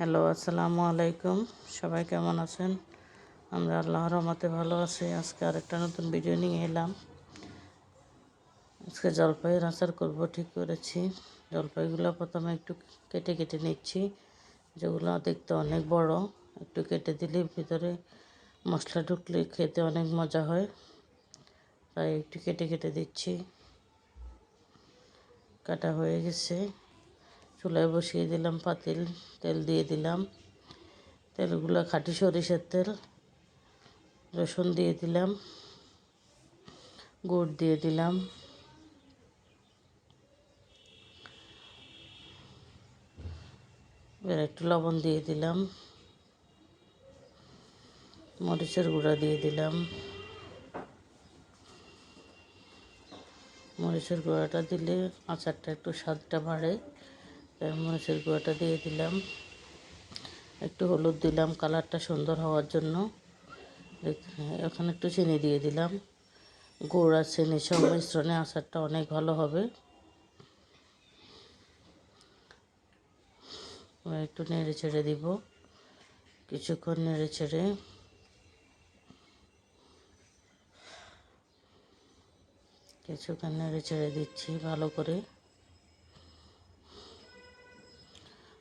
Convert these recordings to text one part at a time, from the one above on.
Hello, আসসালামু আলাইকুম। সবাই কেমন আছেন? আমরা আল্লাহর রহমতে ভালো আছি। আজকে আরেকটা নতুন ভিডিও নিয়ে এলাম। আজকে জলপাইয়ের আচার করব, ঠিক করেছি। জলপাইগুলো প্রথমে একটু কেটে কেটে নিচ্ছি। যেগুলো দেখতে অনেক বড়, একটু কেটে দিলে ভিতরে মশলা ঢুকলে খেতে অনেক মজা হয়। তাই একটু কেটে কেটে দিচ্ছি। কাটা হয়ে গেছে। চুলায় বসিয়ে দিলাম, পাতিল, তেল দিয়ে দিলাম। তেলগুলো খাঁটি সরিষার তেল, রসুন দিয়ে দিলাম, গুড় দিয়ে দিলাম। এবার একটু লবণ দিয়ে দিলাম। মরিচের গুঁড়া দিয়ে দিলাম। মরিচের গুঁড়াটা দিলে আচারটা একটু স্বাদটা বাড়ে। মরিচের গুঁড়োটা দিয়ে দিলাম। একটু হলুদ দিলাম, কালারটা সুন্দর হওয়ার জন্য। এখন একটু চিনি দিয়ে দিলাম। গুড় আর চিনি সব মিশ্রণে আচারটা অনেক ভালো হবে। একটু নেড়ে ছেড়ে দিব। কিছুক্ষণ নেড়ে ছেড়ে। কিছুক্ষণ নেড়ে ছেড়ে দিচ্ছি ভালো করে।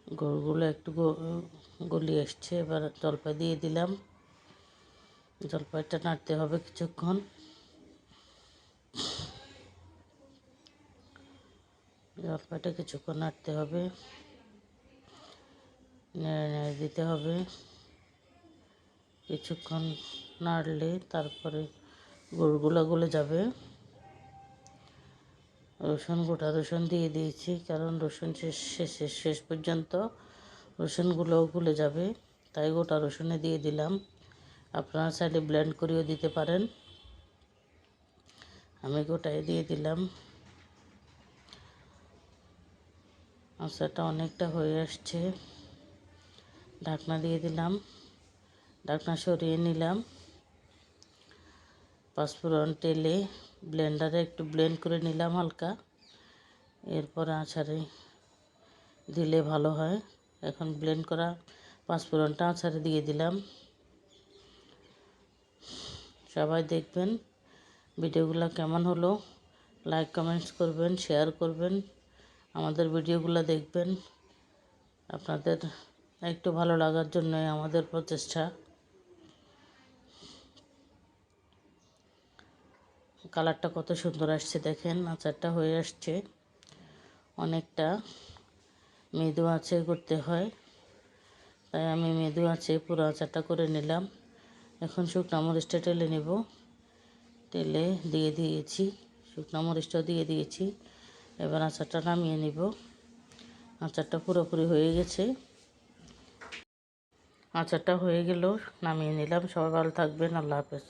গুড়গুলো একটু গলি এসছে এবার জলপাই দিয়ে দিলাম। জলপাইটা নাড়তে হবে কিছুক্ষণ। জলপাইটা কিছুক্ষণ নাড়তে হবে। নেড়ে নেড়ে দিতে হবে। কিছুক্ষণ নাড়লে তারপরে গুড়গুলো গলে যাবে। রসুন গোটা রসুন দিয়ে দিয়েছি, কারণ রসুন শেষ, শেষে, শেষ পর্যন্ত রসুনগুলোও গুলে যাবে, তাই গোটা রসুনে দিয়ে দিলাম। আপনারা চাইলে ব্লেন্ড করেও দিতে পারেন। আমি গোটাই দিয়ে দিলাম। আচারটা অনেকটা হয়ে আসছে। ঢাকনা দিয়ে দিলাম। ঢাকনা সরিয়ে নিলাম। পাঁচফোড়ন তেলে ব্লেন্ডারে একটু ব্লেন্ড করে নিলাম হালকা। এরপর আচারে দিলে ভালো হয়। এখন ব্লেন্ড করা পাঁচফোড়নটা আচারে দিয়ে দিলাম। সবাই দেখবেন ভিডিওগুলো কেমন হলো। লাইক কমেন্টস করবেন শেয়ার করবেন, আমাদের ভিডিওগুলো দেখবেন। আপনাদের একটু ভালো লাগার জন্যই আমাদের প্রচেষ্টা। কালারটা কত সুন্দর আসছে দেখেন, আচারটা হয়ে আসছে। অনেকটা মৃদু আছে করতে হয়। তাই আমি মৃদু আছে পুরো আচারটা করে নিলাম। এখন শুকনো মরিচটা টেলে নেব। তেলে দিয়ে দিয়েছি, শুকনো মরিচটাও দিয়ে দিয়েছি। এবার আচারটা নামিয়ে নিব। আচারটা পুরোপুরি হয়ে গেছে। আচারটা হয়ে গেল, নামিয়ে নিলাম। সবাই ভালো থাকবেন, আল্লাহ হাফেজ।